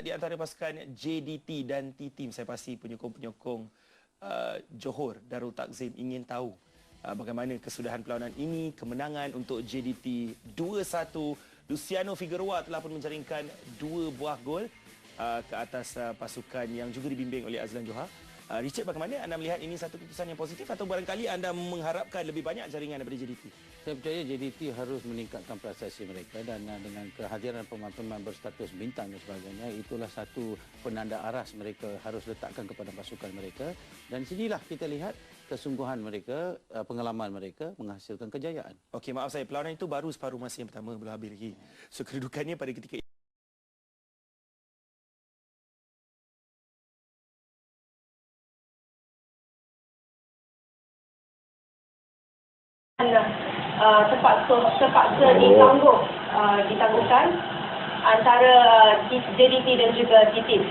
di antara pasukan JDT dan T-Team. Saya pasti penyokong-penyokong uh, Johor Darul Takzim ingin tahu uh, bagaimana kesudahan perlawanan ini, kemenangan untuk JDT 2-1. Luciano Figueroa telah pun menjaringkan dua buah gol uh, ke atas uh, pasukan yang juga dibimbing oleh Azlan Johar. Uh, Richard, bagaimana anda melihat ini satu keputusan yang positif atau barangkali anda mengharapkan lebih banyak jaringan daripada JDT? Saya percaya JDT harus meningkatkan prestasi mereka dan dengan kehadiran pemain-pemain berstatus bintang dan sebagainya, itulah satu penanda aras mereka harus letakkan kepada pasukan mereka. Dan sinilah kita lihat kesungguhan mereka, uh, pengalaman mereka menghasilkan kejayaan. Okey, maaf saya, perlawanan itu baru separuh masa yang pertama belum habis lagi. So kedudukannya pada ketika uh, terpaksa terpaksa ditangguh uh, ditangguhkan antara JDT dan juga TTIP.